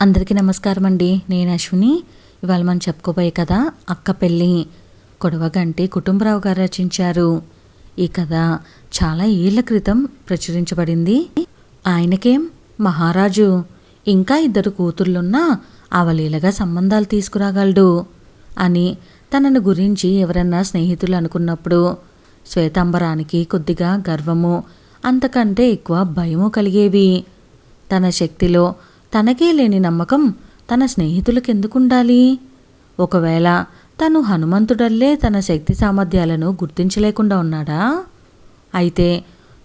అందరికీ నమస్కారం అండి నేను అశ్విని. ఇవాళ మనం చెప్పుకోబోయే కథ అక్క పెళ్ళి. కొడవగంటి కుటుంబరావు గారు రచించారు. ఈ కథ చాలా ఏళ్ళ క్రితం ప్రచురించబడింది. ఆయనకేం? మహారాజు. ఇంకా ఇద్దరు కూతుర్లున్నా అవలీలగా సంబంధాలు తీసుకురాగలడు అని తనను గురించి ఎవరన్నా స్నేహితులు అనుకున్నప్పుడు శ్వేతాంబరానికి కొద్దిగా గర్వము అంతకంటే ఎక్కువ భయము కలిగేవి. తన శక్తిలో తనకే లేని నమ్మకం తన స్నేహితులకెందుకుండాలి? ఒకవేళ తను హనుమంతుడల్లే తన శక్తి సామర్థ్యాలను గుర్తించలేకుండా ఉన్నాడా? అయితే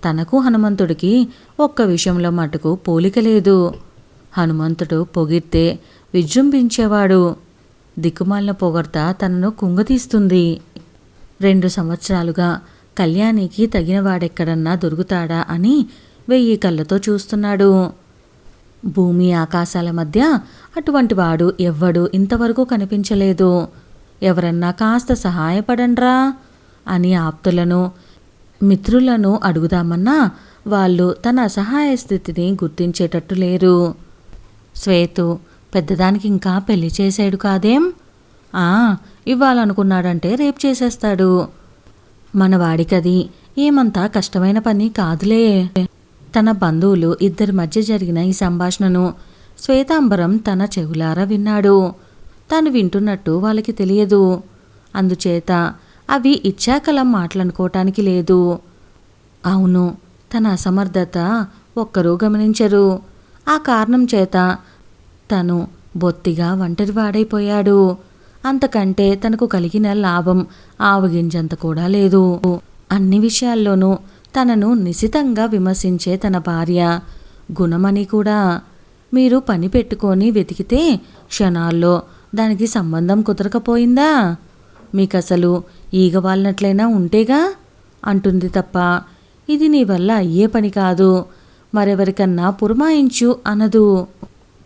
తనకు హనుమంతుడికి ఒక్క విషయంలో మటుకు పోలిక లేదు. హనుమంతుడు పొగిడితే విజృంభించేవాడు. దిక్కుమాలిన పొగడ్త తనను కుంగతీస్తుంది. రెండు సంవత్సరాలుగా కళ్యాణికి తగినవాడెక్కడన్నా దొరుకుతాడా అని వెయ్యి కళ్ళతో చూస్తున్నాడు. భూమి ఆకాశాల మధ్య అటువంటి వాడు ఎవ్వడు ఇంతవరకు కనిపించలేదు. ఎవరన్నా కాస్త సహాయపడండ్రా అని ఆప్తులను మిత్రులను అడుగుదామన్నా వాళ్ళు తన అసహాయ స్థితిని గుర్తించేటట్టు లేరు. శ్వేతు పెద్దదానికి ఇంకా పెళ్ళి చేసాడు కాదేం? ఆ ఇవ్వాలనుకున్నాడంటే రేపు చేసేస్తాడు. మన వాడికది ఏమంతా కష్టమైన పని కాదులే. తన బంధువులు ఇద్దరి మధ్య జరిగిన ఈ సంభాషణను శ్వేతాంబరం తన చెవులారా విన్నాడు. తాను వింటున్నట్టు వాళ్ళకి తెలియదు. అందుచేత అవి ఇచ్చాకలం మాట్లాడుకోవటానికి లేదు. అవును తన అసమర్థత ఒక్కరూ గమనించరు. ఆ కారణం చేత తను బొత్తిగా ఒంటరివాడైపోయాడు అంతకంటే తనకు కలిగిన లాభం ఆవగింజంత కూడా లేదు. అన్ని విషయాల్లోనూ తనను నిశితంగా విమర్శించే తన భార్య గుణమని కూడా. మీరు పని పెట్టుకొని వెతికితే క్షణాల్లో దానికి సంబంధం కుదరకపోయిందా? మీకసలు ఈగ వాలినట్లయినా ఉంటేగా? అంటుంది తప్ప ఇది నీ వల్ల అయ్యే పని కాదు. మరెవరికన్నా పురమాయించు అనదు.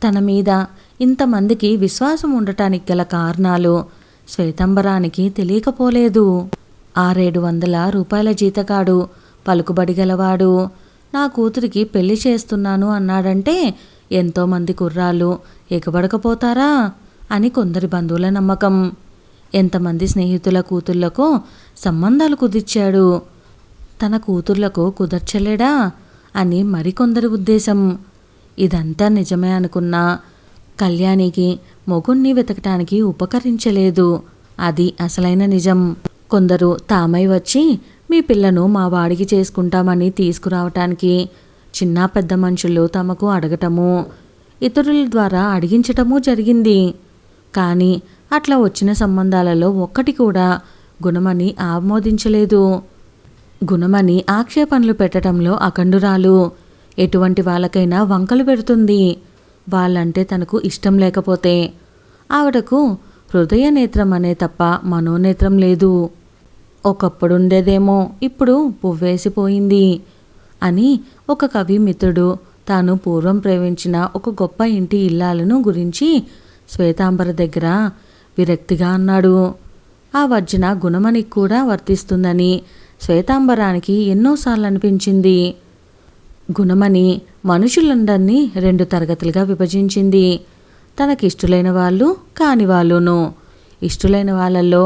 తన మీద ఇంతమందికి విశ్వాసం ఉండటానికి గల కారణాలు శ్వేతంబరానికి తెలియకపోలేదు. ఆరేడు వందల రూపాయల జీతగాడు పలుకుబడి గలవాడు. నా కూతురికి పెళ్ళి చేస్తున్నాను అన్నాడంటే ఎంతోమంది కుర్రాళ్ళు ఎగబడకపోతారా అని కొందరి బంధువుల నమ్మకం. ఎంతమంది స్నేహితుల కూతుళ్ళకు సంబంధాలు కుదిర్చాడు. తన కూతుర్లకు కుదర్చలేడా? అని మరికొందరి ఉద్దేశం. ఇదంతా నిజమే అనుకున్నా. కళ్యాణికి మొగుణ్ణి వెతకటానికి ఉపకరించలేదు. అది అసలైన నిజం. కొందరు తామై వచ్చి మీ పిల్లను మా వాడికి చేసుకుంటామని తీసుకురావటానికి చిన్న పెద్ద మనుషులు తమకు అడగటము ఇతరుల ద్వారా అడిగించటము జరిగింది. కానీ అట్లా వచ్చిన సంబంధాలలో ఒక్కటి కూడా గుణమని ఆమోదించలేదు. గుణమని ఆక్షేపణలు పెట్టడంలో అఖండురాలు. ఎటువంటి వాళ్ళకైనా వంకలు పెడుతుంది. వాళ్ళంటే తనకు ఇష్టం లేకపోతే ఆవిడకు హృదయ నేత్రం అనే తప్ప మనోనేత్రం లేదు. ఒకప్పుడుండేదేమో ఇప్పుడు పువ్వేసిపోయింది అని ఒక కవి మిత్రుడు తాను పూర్వం ప్రేమించిన ఒక గొప్ప ఇంటి ఇల్లాలను గురించి శ్వేతాంబర దగ్గర విరక్తిగా అన్నాడు. ఆ వర్జన గుణమనికి కూడా వర్తిస్తుందని శ్వేతాంబరానికి ఎన్నోసార్లు అనిపించింది గుణమని మనుషులందరినీ రెండు తరగతులుగా విభజించింది. తనకిష్టులైన వాళ్ళు కాని వాళ్ళును ఇష్టులైన వాళ్ళల్లో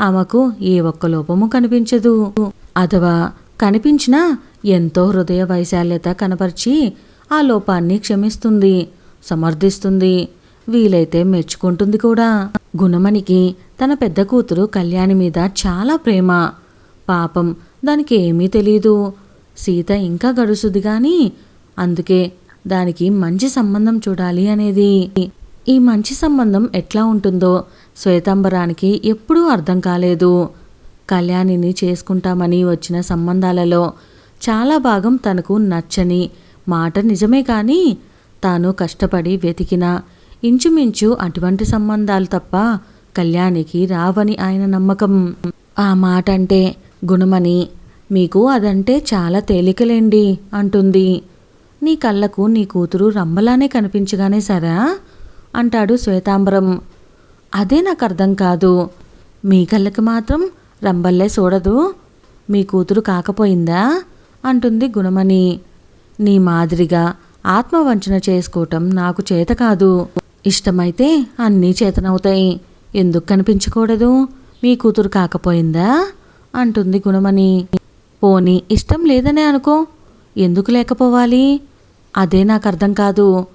ఆమెకు ఏ ఒక్క లోపము కనిపించదు. అథవా కనిపించినా ఎంతో హృదయ వైశాల్యత కనపరిచి ఆ లోపాన్ని క్షమిస్తుంది సమర్థిస్తుంది. వీలైతే మెచ్చుకుంటుంది కూడా. గుణమణికి తన పెద్ద కూతురు కళ్యాణి మీద చాలా ప్రేమ. పాపం దానికి ఏమీ తెలీదు. సీత ఇంకా గడుసుది గాని అందుకే దానికి మంచి సంబంధం చూడాలి అనేది. ఈ మంచి సంబంధం ఎట్లా ఉంటుందో శ్వేతాంబరానికి ఎప్పుడూ అర్థం కాలేదు. కళ్యాణిని చేసుకుంటామని వచ్చిన సంబంధాలలో చాలా భాగం తనకు నచ్చని మాట నిజమే కానీ తాను కష్టపడి వెతికిన ఇంచుమించు అటువంటి సంబంధాలు తప్ప కళ్యాణికి రావని ఆయన నమ్మకం. ఆ మాట అంటే గుణమని మీకు అదంటే చాలా తేలికలేండి అంటుంది. నీ కళ్ళకు నీ కూతురు రంబలానే కనిపించగానే సరా? అంటాడు శ్వేతాంబరం. అదే నాకు అర్థం కాదు. మీ కళ్ళకి మాత్రం రంబల్లే చూడదు మీ కూతురు కాకపోయిందా? అంటుంది గుణమణి. నీ మాదిరిగా ఆత్మవంచన చేసుకోవటం నాకు చేత కాదు. ఇష్టమైతే అన్నీ చేతనవుతాయి. ఎందుకు కనిపించకూడదు? మీ కూతురు కాకపోయిందా? అంటుంది గుణమణి. పోనీ ఇష్టం లేదనే అనుకో. ఎందుకు లేకపోవాలి? అదే నాకు అర్థం కాదు.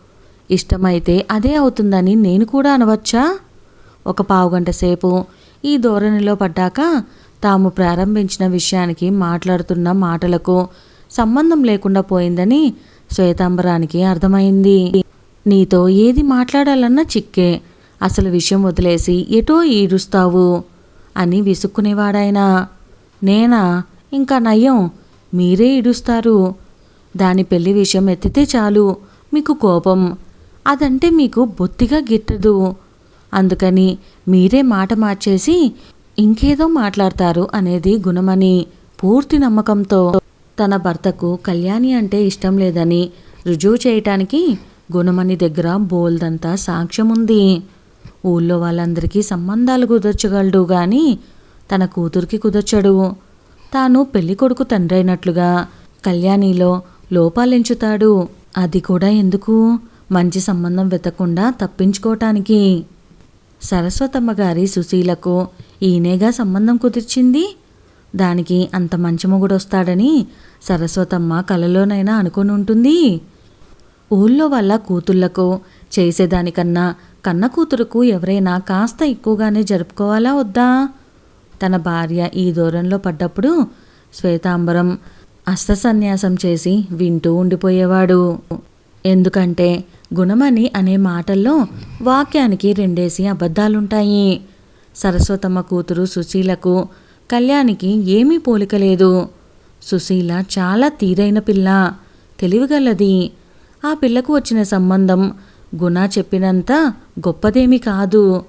ఇష్టమైతే అదే అవుతుందని నేను కూడా అనవచ్చా? ఒక పావుగంట సేపు ఈ ధోరణిలో పడ్డాక తాము ప్రారంభించిన విషయానికి మాట్లాడుతున్న మాటలకు సంబంధం లేకుండా పోయిందని శ్వేతాంబరానికి అర్థమైంది. నీతో ఏది మాట్లాడాలన్నా చిక్కే. అసలు విషయం వదిలేసి ఎటో ఈడుస్తావు? అని విసుక్కునేవాడాయన. నేనా? ఇంకా నయం. మీరే ఈడుస్తారు. దాని పెళ్ళి విషయం ఎత్తితే చాలు. మీకు కోపం. అదంటే మీకు బొత్తిగా గిట్టదు. అందుకని మీరే మాట మార్చేసి ఇంకేదో మాట్లాడతారు అనేది గుణమని పూర్తి నమ్మకంతో తన భర్తకు కళ్యాణి అంటే ఇష్టం లేదని రుజువు చేయటానికి గుణమణి దగ్గర బోల్దంతా సాక్ష్యం ఉంది ఊళ్ళో వాళ్ళందరికీ సంబంధాలు కుదర్చగలడు గాని తన కూతురికి కుదర్చడు. తాను పెళ్ళి కొడుకు తండ్రైనట్లుగా కళ్యాణిలో లోపాలెంచుతాడు. అది కూడా ఎందుకు? మంచి సంబంధం వెతకుండా తప్పించుకోవటానికి సరస్వతమ్మ గారి సుశీలకు ఈయనేగా సంబంధం కుదిర్చింది? దానికి అంత మంచి మొగుడు వస్తాడని సరస్వతమ్మ కలలోనైనా అనుకుని ఉంటుంది ఊళ్ళో వాళ్ళ కూతుళ్ళకు చేసేదానికన్నా కన్న కూతురుకు ఎవరైనా కాస్త ఎక్కువగానే జరుపుకోవాలా వద్దా? తన భార్య ఈ దూరంలో పడ్డప్పుడు శ్వేతాంబరం అస్త సన్యాసం చేసి వింటూ ఉండిపోయేవాడు. ఎందుకంటే గుణమని అనే మాటల్లో వాక్యానికి రెండేసి అబద్ధాలుంటాయి. సరస్వతమ్మ కూతురు సుశీలకు కళ్యాణికి ఏమీ పోలిక లేదు. సుశీల చాలా తీరైన పిల్ల తెలివిగలది. ఆ పిల్లకు వచ్చిన సంబంధం గుణ చెప్పినంత గొప్పదేమీ కాదు.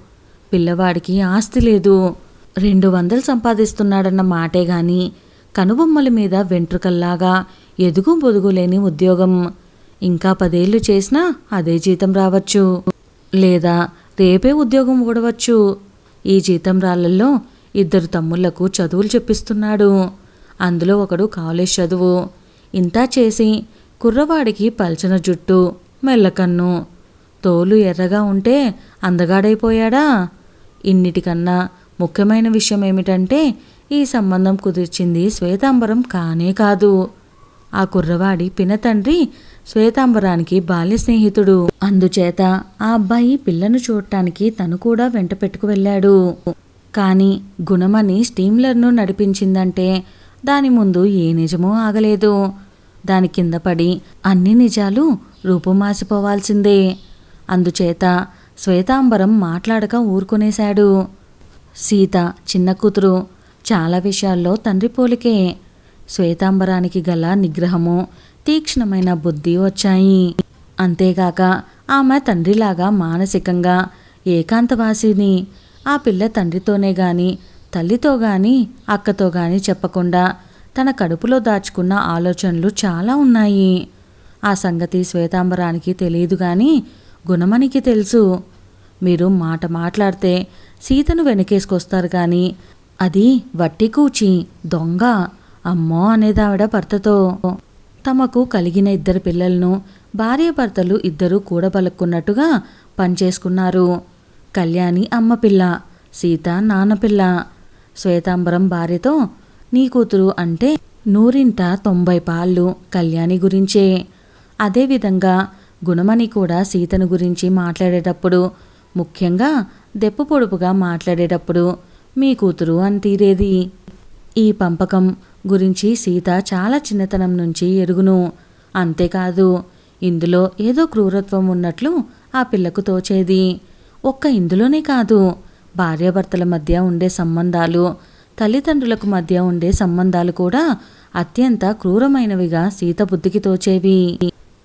పిల్లవాడికి ఆస్తి లేదు. రెండు వందలు సంపాదిస్తున్నాడన్న మాటే గాని కనుబొమ్మల మీద వెంట్రుకల్లాగా ఎదుగు బొదుగు లేని ఉద్యోగం. ఇంకా పదేళ్ళు చేసినా అదే జీతం రావచ్చు. లేదా రేపే ఉద్యోగం ఊడవచ్చు. ఈ జీతం రాళ్ళల్లో ఇద్దరు తమ్ముళ్ళకు చదువులు చెప్పిస్తున్నాడు. అందులో ఒకడు కాలేజ్ చదువు. ఇంతా చేసి కుర్రవాడికి పల్చన జుట్టు మెల్లకన్ను తోలు ఎర్రగా ఉంటే అందగాడైపోయాడా? ఇన్నిటికన్నా ముఖ్యమైన విషయం ఏమిటంటే ఈ సంబంధం కుదిర్చింది శ్వేతాంబరం కానే కాదు. ఆ కుర్రవాడి పినతండ్రి శ్వేతాంబరానికి బాల్య స్నేహితుడు. అందుచేత ఆ అబ్బాయి పిల్లను చూడటానికి తను కూడా వెంట పెట్టుకు వెళ్ళాడు. కానీ గుణమని స్టీమ్లర్ను నడిపించిందంటే దాని ముందు ఏ నిజమూ ఆగలేదు. దాని కింద పడి అన్ని నిజాలు రూపుమాసిపోవాల్సిందే అందుచేత శ్వేతాంబరం మాట్లాడక ఊరుకునేశాడు. సీత చిన్న కూతురు చాలా విషయాల్లో తండ్రి పోలికే. శ్వేతాంబరానికి గల నిగ్రహము తీక్ష్ణమైన బుద్ధి వచ్చాయి. అంతేగాక ఆమె తండ్రిలాగా మానసికంగా ఏకాంతవాసిని. ఆ పిల్ల తండ్రితోనే గాని తల్లితో గాని అక్కతో గాని చెప్పకుండా తన కడుపులో దాచుకున్న ఆలోచనలు చాలా ఉన్నాయి. ఆ సంగతి శ్వేతాంబరానికి తెలియదు గాని గుణమణికి తెలుసు. మీరు మాట మాట్లాడితే సీతను వెనకేసుకొస్తారు కానీ అది వట్టి కూచి దొంగ. అమ్మో అనేదావిడ భర్తతో తమకు కలిగిన ఇద్దరు పిల్లలను భార్యాభర్తలు ఇద్దరూ కూడబలుక్కున్నట్టుగా పనిచేసుకున్నారు కళ్యాణి అమ్మ పిల్ల సీత నాన్నపిల్ల శ్వేతాంబరం భార్యతో నీ కూతురు అంటే నూరింట తొంభై పాళ్ళు కళ్యాణి గురించే. అదేవిధంగా గుణమణి కూడా సీతను గురించి మాట్లాడేటప్పుడు ముఖ్యంగా దెప్పు పొడుపుగా మాట్లాడేటప్పుడు మీ కూతురు అని తీరేది. ఈ పంపకం గురించి సీత చాలా చిన్నతనం నుంచి ఎరుగును. అంతేకాదు ఇందులో ఏదో క్రూరత్వం ఉన్నట్లు ఆ పిల్లకు తోచేది. ఒక్క ఇందులోనే కాదు భార్యాభర్తల మధ్య ఉండే సంబంధాలు తల్లిదండ్రులకు మధ్య ఉండే సంబంధాలు కూడా అత్యంత క్రూరమైనవిగా సీత బుద్ధికి తోచేవి.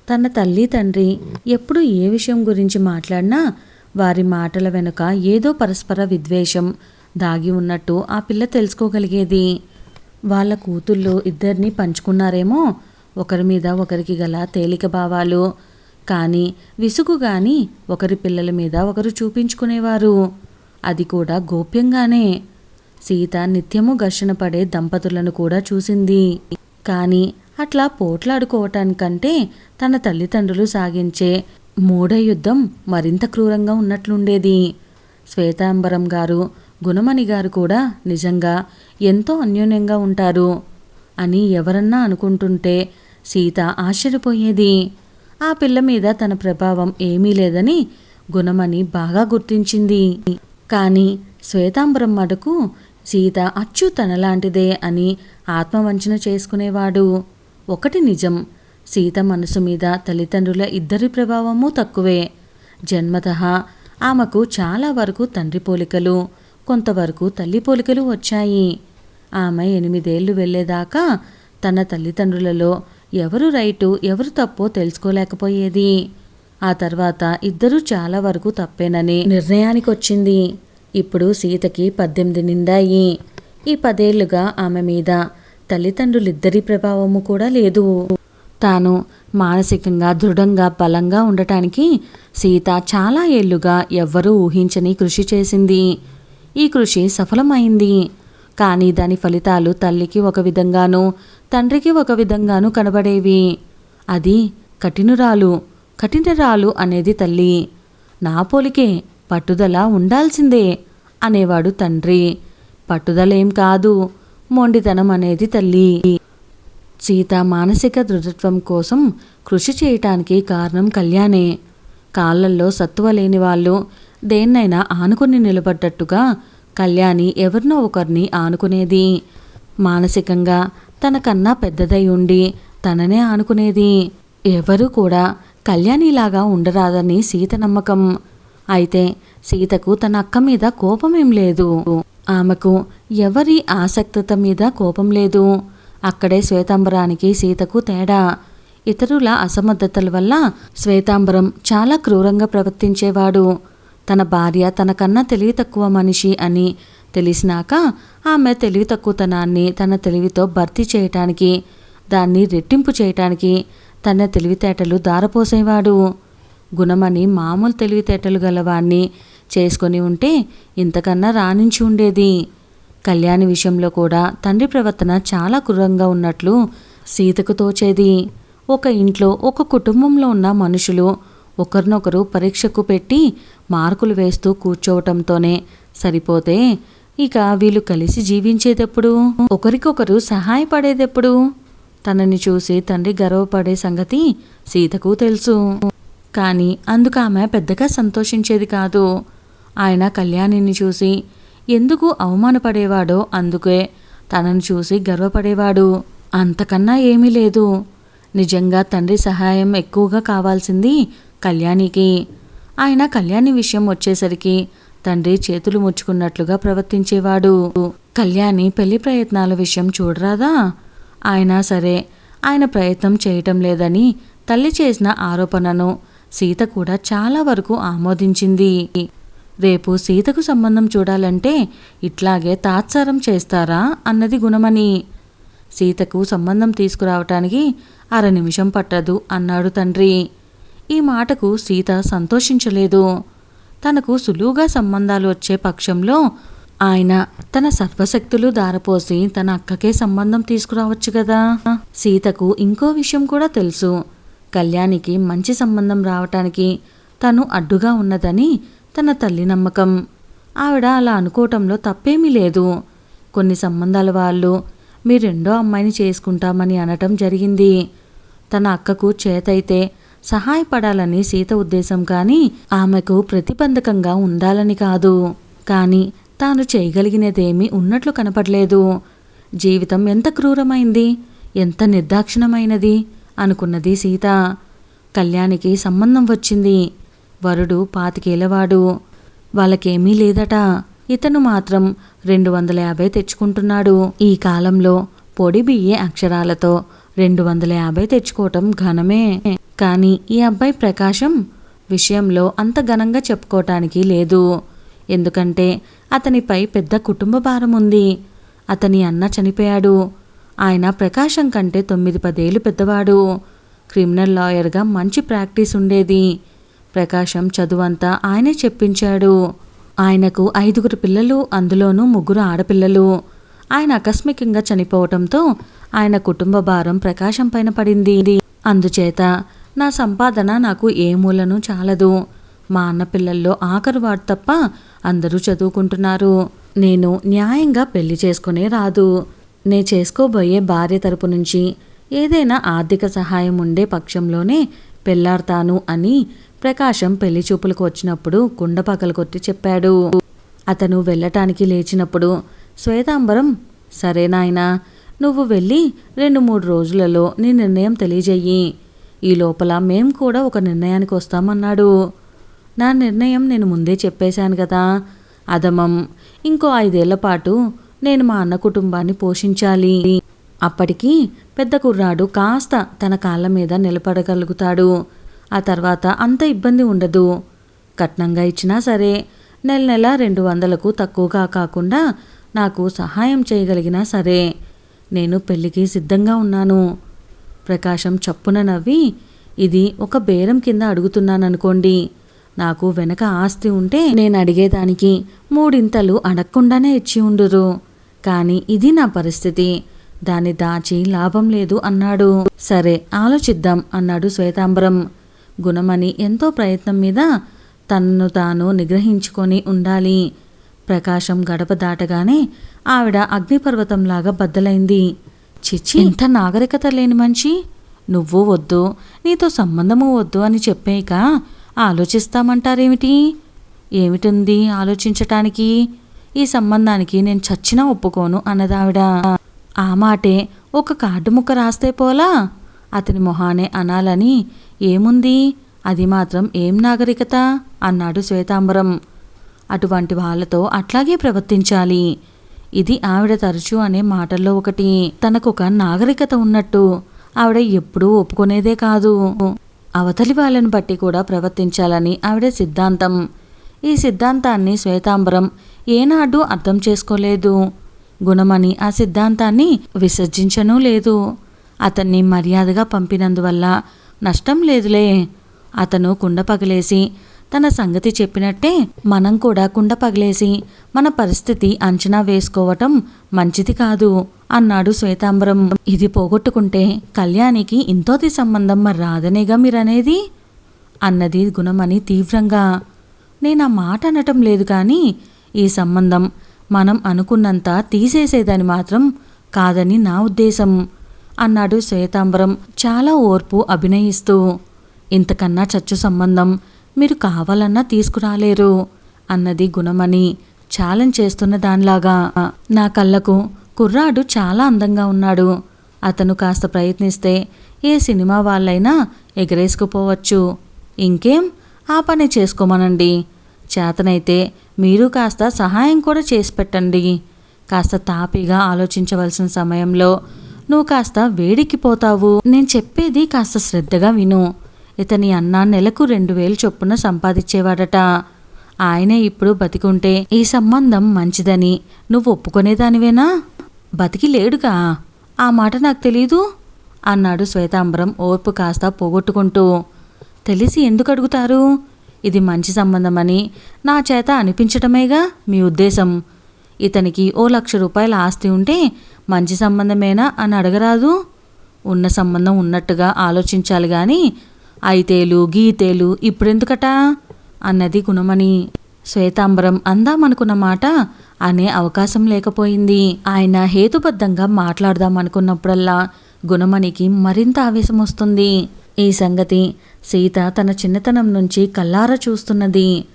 తన తల్లి తండ్రి ఎప్పుడు ఏ విషయం గురించి మాట్లాడినా వారి మాటల వెనుక ఏదో పరస్పర విద్వేషం దాగి ఉన్నట్టు ఆ పిల్ల తెలుసుకోగలిగేది. వాళ్ళ కూతుళ్ళు ఇద్దరిని పంచుకున్నారేమో ఒకరి మీద ఒకరికి గల తేలిక భావాలు. కానీ విసుగు గాని ఒకరి పిల్లల మీద ఒకరు చూపించుకునేవారు. అది కూడా గోప్యంగానే. సీత నిత్యము ఘర్షణ పడే దంపతులను కూడా చూసింది. కానీ అట్లా పోట్లాడుకోవటానికంటే తన తల్లిదండ్రులు సాగించే మూఢ యుద్ధం మరింత క్రూరంగా ఉన్నట్లుండేది. శ్వేతాంబరం గారు గుణమణి గారు కూడా నిజంగా ఎంతో అన్యోన్యంగా ఉంటారు అని ఎవరన్నా అనుకుంటుంటే సీత ఆశ్చర్యపోయేది. ఆ పిల్ల మీద తన ప్రభావం ఏమీ లేదని గుణమణి బాగా గుర్తించింది. కానీ శ్వేతాంబరం మటుకు సీత అచ్చు తనలాంటిదే అని ఆత్మవంచన చేసుకునేవాడు. ఒకటి నిజం సీత మనసు మీద తల్లిదండ్రుల ఇద్దరి ప్రభావము తక్కువే. జన్మతః ఆమెకు చాలా వరకు తండ్రి పోలికలు కొంతవరకు తల్లి పోలికలు వచ్చాయి. ఆమె ఎనిమిదేళ్ళు వెళ్ళేదాకా తన తల్లిదండ్రులలో ఎవరు రైటు ఎవరు తప్పో తెలుసుకోలేకపోయేది. ఆ తర్వాత ఇద్దరూ చాలా వరకు తప్పేనని నిర్ణయానికి వచ్చింది ఇప్పుడు సీతకి పద్దెనిమిది నిండాయి. ఈ పదేళ్ళుగా ఆమె మీద తల్లిదండ్రులిద్దరి ప్రభావము కూడా లేదు. తాను మానసికంగా దృఢంగా బలంగా ఉండటానికి సీత చాలా ఏళ్ళుగా ఎవ్వరూ ఊహించని కృషి చేసింది. ఈ కృషి సఫలమైంది. కానీ దాని ఫలితాలు తల్లికి ఒక విధంగానూ తండ్రికి ఒక విధంగానూ కనబడేవి. అది కఠినురాలు కఠినరాలు అనేది తల్లి. నా పోలికే పట్టుదల ఉండాల్సిందే అనేవాడు తండ్రి. పట్టుదలేం కాదు మొండితనం అనేది తల్లి. సీత మానసిక దృఢత్వం కోసం కృషి చేయటానికి కారణం కళ్యాణే. కాళ్ళల్లో సత్తువ లేని వాళ్ళు దేన్నైనా ఆనుకుని నిలబడ్డట్టుగా కళ్యాణి ఎవరినో ఒకరిని ఆనుకునేది. మానసికంగా తనకన్నా పెద్దదై ఉండి తననే ఆనుకునేది. ఎవరూ కూడా కళ్యాణిలాగా ఉండరాదని సీత నమ్మకం. అయితే సీతకు తన అక్క మీద కోపమేం లేదు. ఆమెకు ఎవరి ఆసక్తత మీద కోపం లేదు. అక్కడే శ్వేతాంబరానికి సీతకు తేడా. ఇతరుల అసమర్థతల వల్ల శ్వేతాంబరం చాలా క్రూరంగా ప్రవర్తించేవాడు. తన భార్య తనకన్నా తెలివి తక్కువ మనిషి అని తెలిసినాక ఆమె తెలివి తక్కువతనాన్ని తన తెలివితో భర్తీ చేయటానికి దాన్ని రెట్టింపు చేయటానికి తన తెలివితేటలు దారపోసేవాడు. గుణమని మామూలు తెలివితేటలు గలవాణ్ణి చేసుకొని ఉంటే ఇంతకన్నా రాణించి ఉండేది. కళ్యాణి విషయంలో కూడా తండ్రి ప్రవర్తన చాలా క్రూరంగా ఉన్నట్లు సీతకు తోచేది. ఒక ఇంట్లో ఒక కుటుంబంలో ఉన్న మనుషులు ఒకరినొకరు పరీక్షకు పెట్టి మార్కులు వేస్తూ కూర్చోవటంతోనే సరిపోతే ఇక వీళ్ళు కలిసి జీవించేదెప్పుడు? ఒకరికొకరు సహాయపడేదెప్పుడు? తనని చూసి తండ్రి గర్వపడే సంగతి సీతకు తెలుసు. కానీ అందుకు ఆమె పెద్దగా సంతోషించేది కాదు. ఆయన కళ్యాణిని చూసి ఎందుకు అవమానపడేవాడో అందుకే తనను చూసి గర్వపడేవాడు. అంతకన్నా ఏమీ లేదు. నిజంగా తండ్రి సహాయం ఎక్కువగా కావాల్సింది కళ్యాణికి. ఆయన కళ్యాణి విషయం వచ్చేసరికి తండ్రి చేతులు ముచ్చుకున్నట్లుగా ప్రవర్తించేవాడు. కళ్యాణి పెళ్ళి ప్రయత్నాల విషయం చూడరాదా? ఆయన సరే ఆయన ప్రయత్నం చేయటం లేదని తల్లి చేసిన ఆరోపణను సీత కూడా చాలా వరకు ఆమోదించింది. రేపు సీతకు సంబంధం చూడాలంటే ఇట్లాగే తాత్సారం చేస్తారా అన్నది గుణమని. సీతకు సంబంధం తీసుకురావటానికి అర నిమిషం పట్టదు అన్నాడు తండ్రి. ఈ మాటకు సీత సంతోషించలేదు. తనకు సులువుగా సంబంధాలు వచ్చే పక్షంలో ఆయన తన సర్వశక్తులు దారపోసి తన అక్కకే సంబంధం తీసుకురావచ్చు కదా? సీతకు ఇంకో విషయం కూడా తెలుసు. కళ్యాణికి మంచి సంబంధం రావటానికి తను అడ్డుగా ఉన్నదని తన తల్లి నమ్మకం. ఆవిడ అలా అనుకోవటంలో తప్పేమీ లేదు. కొన్ని సంబంధాల వాళ్ళు మీ రెండో అమ్మాయిని చేసుకుంటామని అనటం జరిగింది. తన అక్కకు చేతైతే సహాయపడాలని సీత ఉద్దేశం కానీ ఆమెకు ప్రతిబంధకంగా ఉండాలని కాదు. కానీ తాను చేయగలిగినదేమీ ఉన్నట్లు కనపడలేదు. జీవితం ఎంత క్రూరమైంది ఎంత నిర్దాక్షిణమైనది అనుకున్నది సీత. కళ్యాణికి సంబంధం వచ్చింది. వరుడు పాతికేలవాడు వాళ్ళకేమీ లేదట. ఇతను మాత్రం రెండు వందల యాభై తెచ్చుకుంటున్నాడు. ఈ కాలంలో పొడి బియ్యే అక్షరాలతో రెండు వందల యాభై తెచ్చుకోవటం ఘనమే. కానీ ఈ అబ్బాయి ప్రకాశం విషయంలో అంత ఘనంగా చెప్పుకోవటానికి లేదు. ఎందుకంటే అతనిపై పెద్ద కుటుంబ భారం ఉంది. అతని అన్న చనిపోయాడు. ఆయన ప్రకాశం కంటే తొమ్మిది పదేళ్ళు పెద్దవాడు. క్రిమినల్ లాయర్గా మంచి ప్రాక్టీస్ ఉండేది. ప్రకాశం చదువంతా ఆయనే చెప్పించాడు. ఆయనకు ఐదుగురు పిల్లలు అందులోనూ ముగ్గురు ఆడపిల్లలు. ఆయన ఆకస్మికంగా చనిపోవటంతో ఆయన కుటుంబ భారం ప్రకాశం పైన పడింది. అందుచేత నా సంపాదన నాకు ఏ మూలను చాలదు. మా అన్న పిల్లల్లో ఆఖరు వాడు తప్ప అందరూ చదువుకుంటున్నారు. నేను న్యాయంగా పెళ్ళి చేసుకునే రాదు. నే చేసుకోబోయే భార్య తరపు నుంచి ఏదైనా ఆర్థిక సహాయం ఉండే పక్షంలోనే పెళ్ళాడతాను అని ప్రకాశం పెళ్ళి చూపులకు వచ్చినప్పుడు కుండ పగలగొట్టి చెప్పాడు. అతను వెళ్ళటానికి లేచినప్పుడు శ్వేతాంబరం సరే నాయనా నువ్వు వెళ్ళి రెండు మూడు రోజులలో నీ నిర్ణయం తెలియజేయి. ఈ లోపల మేం కూడా ఒక నిర్ణయానికి వస్తామన్నాడు. నా నిర్ణయం నేను ముందే చెప్పేశాను కదా. అదమం ఇంకో ఐదేళ్ళ పాటు నేను మా అన్న కుటుంబాన్ని పోషించాలి. అప్పటికి పెద్ద కుర్రాడు కాస్త తన కాళ్ళ మీద నిలబడగలుగుతాడు. ఆ తర్వాత అంత ఇబ్బంది ఉండదు. కట్నంగా ఇచ్చినా సరే నెల నెల రెండు వందలకు తక్కువగా కాకుండా నాకు సహాయం చేయగలిగినా సరే నేను పెళ్ళికి సిద్ధంగా ఉన్నాను. ప్రకాశం చప్పున నవ్వి ఇది ఒక బేరం కింద అడుగుతున్నాననుకోండి. నాకు వెనక ఆస్తి ఉంటే నేను అడిగేదానికి మూడింతలు అడగకుండానే ఇచ్చి ఉండురు. కానీ ఇది నా పరిస్థితి. దాన్ని దాచి లాభం లేదు అన్నాడు. సరే ఆలోచిద్దాం అన్నాడు శ్వేతాంబరం. గుణమని ఎంతో ప్రయత్నం మీద తన్ను తాను నిగ్రహించుకొని ఉండాలి. ప్రకాశం గడప దాటగానే ఆవిడ అగ్నిపర్వతంలాగా బద్దలైంది. చిచ్చి ఇంత నాగరికత లేని మనిషి? నువ్వు వద్దు నీతో సంబంధము వద్దు అని చెప్పాక ఆలోచిస్తామంటారేమిటి? ఏమిటుంది ఆలోచించటానికి? ఈ సంబంధానికి నేను చచ్చినా ఒప్పుకోను అన్నదావిడ ఆ మాటే ఒక కార్డు ముక్క రాస్తే పోలా? అతని మొహానే అనాలని ఏముంది? అది మాత్రం ఏం నాగరికత? అన్నాడు శ్వేతాంబరం. అటువంటి వాళ్ళతో అట్లాగే ప్రవర్తించాలి. ఇది ఆవిడ తరచూ అనే మాటల్లో ఒకటి. తనకొక నాగరికత ఉన్నట్టు ఆవిడ ఎప్పుడూ ఒప్పుకునేదే కాదు. అవతలి వాళ్ళని బట్టి కూడా ప్రవర్తించాలని ఆవిడ సిద్ధాంతం. ఈ సిద్ధాంతాన్ని శ్వేతాంబరం ఏనాడు అర్థం చేసుకోలేదు. గుణమని ఆ సిద్ధాంతాన్ని విసర్జించనూ లేదు. అతన్ని మర్యాదగా పంపినందువల్ల నష్టం లేదులే. అతను కుండ పగిలేసి తన సంగతి చెప్పినట్టే మనం కూడా కుండ పగిలేసి మన పరిస్థితి అంచనా వేసుకోవటం మంచిది కాదు అన్నాడు శ్వేతాంబరం. ఇది పోగొట్టుకుంటే కళ్యాణికి ఇంతోది సంబంధం మరి రాదనేగా మీరనేది? అన్నది గుణమని తీవ్రంగా. నేను ఆ మాట అనటం లేదు కానీ ఈ సంబంధం మనం అనుకున్నంత తీసేసేదని మాత్రం కాదని నా ఉద్దేశం అన్నాడు శ్వేతాంబరం చాలా ఓర్పు అభినయిస్తూ. ఇంతకన్నా చచ్చు సంబంధం మీరు కావాలన్నా తీసుకురాలేరు అన్నది గుణమని ఛాలెంజ్ చేస్తున్న దానిలాగా. నా కళ్ళకు కుర్రాడు చాలా అందంగా ఉన్నాడు. అతను కాస్త ప్రయత్నిస్తే ఏ సినిమా వాళ్ళైనా ఎగరేసుకుపోవచ్చు. ఇంకేం? ఆ పని చేసుకోమనండి. చేతనైతే మీరు కాస్త సహాయం కూడా చేసి పెట్టండి. కాస్త తాపిగా ఆలోచించవలసిన సమయంలో నువ్వు కాస్త వేడికిపోతావు నేను చెప్పేది కాస్త శ్రద్ధగా విను. ఇతని అన్న నెలకు రెండు వేలు చొప్పున సంపాదించేవాడట. ఆయనే ఇప్పుడు బతికుంటే ఈ సంబంధం మంచిదని. నువ్వు ఒప్పుకునేదానివేనా? బతికి లేడుగా. ఆ మాట నాకు తెలీదు? అన్నాడు శ్వేతాంబరం ఓర్పు కాస్త పోగొట్టుకుంటూ. తెలిసి ఎందుకు అడుగుతారు? ఇది మంచి సంబంధమని నా చేత అనిపించటమేగా మీ ఉద్దేశం. ఇతనికి ఓ లక్ష రూపాయల ఆస్తి ఉంటే మంచి సంబంధమేనా అని అడగరాదు? ఉన్న సంబంధం ఉన్నట్టుగా ఆలోచించాలి కానీ అయితేలు గీతేలు ఇప్పుడెందుకట? అన్నది గుణమణి. శ్వేతాంబరం అందామనుకున్న మాట అనే అవకాశం లేకపోయింది. ఆయన హేతుబద్ధంగా మాట్లాడదామనుకున్నప్పుడల్లా గుణమణికి మరింత ఆవేశం వస్తుంది ఈ సంగతి సీత తన చిన్నతనం నుంచి కల్లారా చూస్తున్నది.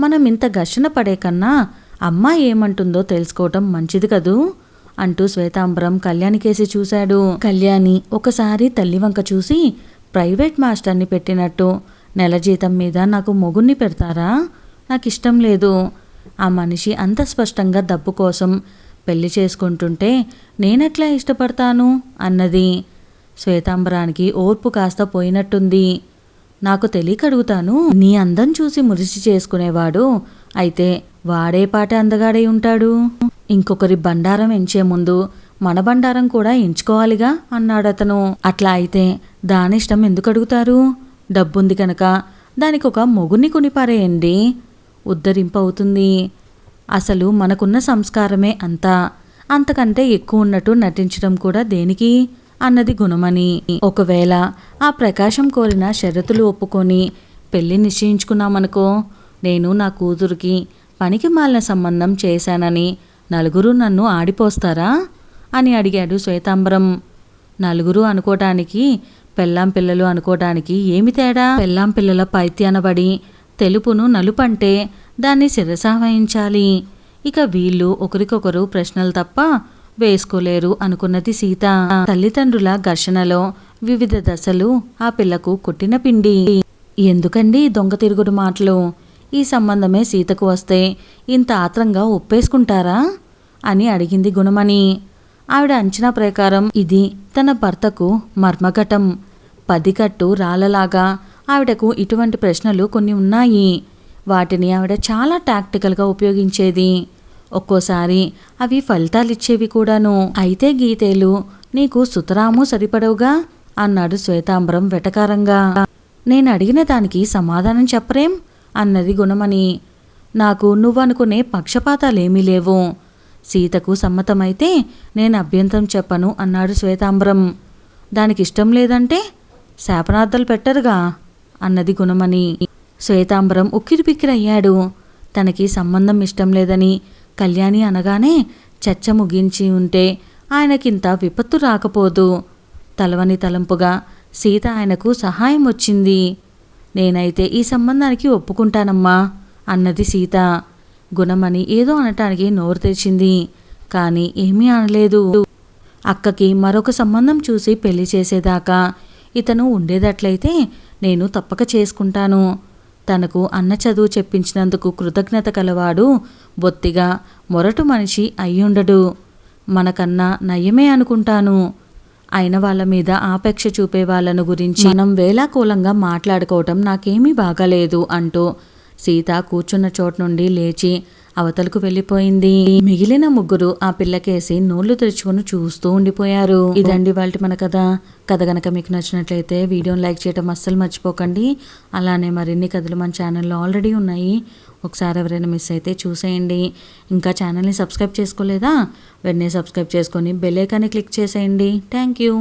మనం ఇంత ఘర్షణ పడే కన్నా అమ్మ ఏమంటుందో తెలుసుకోవటం మంచిది కదూ? అంటూ శ్వేతాంబరం కళ్యాణికేసి చూశాడు. కళ్యాణి ఒకసారి తల్లి వంక చూసి ప్రైవేట్ మాస్టర్ని పెట్టినట్టు నెల జీతం మీద నాకు మొగుణ్ణి పెడతారా? నాకు ఇష్టం లేదు. ఆ మనిషి అంత స్పష్టంగా డబ్బు కోసం పెళ్ళి చేసుకుంటుంటే నేనెట్లా ఇష్టపడతాను? అన్నది. శ్వేతాంబరానికి ఓర్పు కాస్త పోయినట్టుంది. నాకు తెలియక అడుగుతాను నీ అందం చూసి మురిసి చేసుకునేవాడు. అయితే వాడే పాట అందగాడై ఉంటాడు. ఇంకొకరి బండారం ఎంచే ముందు మన బండారం కూడా ఎంచుకోవాలిగా? అన్నాడతను. అట్లా అయితే దానిష్టం ఎందుకు అడుగుతారు? డబ్బుంది కనుక దానికి ఒక మొగుని కొనిపారేయండి ఉద్ధరింపవుతుంది అసలు మనకున్న సంస్కారమే అంతా. అంతకంటే ఎక్కువ ఉన్నట్టు నటించడం కూడా దేనికి? అన్నది గుణమని. ఒకవేళ ఆ ప్రకాశం కోరిన షరతులు ఒప్పుకొని పెళ్ళి నిశ్చయించుకున్నామనుకో నేను నా కూతురికి పనికి మాలిన సంబంధం చేశానని నలుగురు నన్ను ఆడిపోస్తారా? అని అడిగాడు శ్వేతాంబరం. నలుగురు అనుకోవటానికి పెళ్ళాం పిల్లలు అనుకోవడానికి ఏమి తేడా? పెళ్ళాం పిల్లల పైత్యానబడి తెలుపును నలుపంటే దాన్ని శిరసావహించాలి. ఇక వీళ్ళు ఒకరికొకరు ప్రశ్నలు తప్ప వేసుకోలేరు అనుకున్నది సీత. తల్లిదండ్రుల ఘర్షణలో వివిధ దశలు ఆ పిల్లకు కొట్టిన పిండి. ఎందుకండి దొంగ తిరుగుడు మాటలు? ఈ సంబంధమే సీతకు వస్తే ఇంత ఆత్రంగా ఒప్పేసుకుంటారా? అని అడిగింది గుణమణి. ఆవిడ అంచనా ప్రకారం ఇది తన భర్తకు మర్మఘటం. పదికట్టు రాళ్ళలాగా ఆవిడకు ఇటువంటి ప్రశ్నలు కొన్ని ఉన్నాయి. వాటిని ఆవిడ చాలా టాక్టికల్గా ఉపయోగించేది. ఒక్కోసారి అవి ఫలితాలిచ్చేవి కూడాను. అయితే గీతేలు నీకు సుతరాము సరిపడవుగా? అన్నాడు శ్వేతాంబరం వెటకారంగా. నేను అడిగిన దానికి సమాధానం చెప్పరేం? అన్నది గుణమని నాకు నువ్వనుకునే పక్షపాతాలేమీ లేవు. సీతకు సమ్మతమైతే నేను అభ్యంతరం చెప్పను అన్నాడు శ్వేతాంబరం. దానికి ఇష్టం లేదంటే శాపనార్థాలు పెట్టరుగా అన్నది గుణమని. శ్వేతాంబరం ఉక్కిరిపిక్కిరయ్యాడు తనకి సంబంధం ఇష్టం లేదని కళ్యాణి అనగానే చర్చ ముగించి ఉంటే ఆయనకింత విపత్తు రాకపోదు. తలవని తలంపుగా సీత ఆయనకు సహాయం వచ్చింది. నేనైతే ఈ సంబంధానికి ఒప్పుకుంటానమ్మా అన్నది సీత. గుణమని ఏదో అనటానికి నోరు తెచ్చింది కానీ ఏమీ అనలేదు. అక్కకి మరొక సంబంధం చూసి పెళ్ళి చేసేదాకా ఇతను ఉండేదట్లయితే నేను తప్పక చేసుకుంటాను. తనకు అన్న చదువు చెప్పించినందుకు కృతజ్ఞత కలవాడు బొత్తిగా మొరటు మనిషి అయ్యుండడు. మనకన్నా నయమే అనుకుంటాను. అయిన వాళ్ళ మీద ఆపేక్ష చూపే వాళ్ళను గురించి మనం వేలాకూలంగా మాట్లాడుకోవటం నాకేమీ బాగాలేదు అంటూ సీత కూర్చున్న చోటు నుండి లేచి అవతలకు వెళ్ళిపోయింది. మిగిలిన ముగ్గురు ఆ పిల్లకేసి నోళ్ళు తెరుచుకుని చూస్తూ ఉండిపోయారు. ఇదండి వాళ్ళ మన కథ. కథ గనక మీకు నచ్చినట్లయితే వీడియోని లైక్ చేయడం అస్సలు మర్చిపోకండి. అలానే మరిన్ని కథలు మన ఛానల్లో ఆల్రెడీ ఉన్నాయి. ఒకసారి ఎవరైనా మిస్ అయితే చూసేయండి. ఇంకా ఛానల్ని సబ్స్క్రైబ్ చేసుకోలేదా? వెంటనే సబ్స్క్రైబ్ చేసుకొని బెల్ ఐకాన్ని క్లిక్ చేసేయండి. Thank you.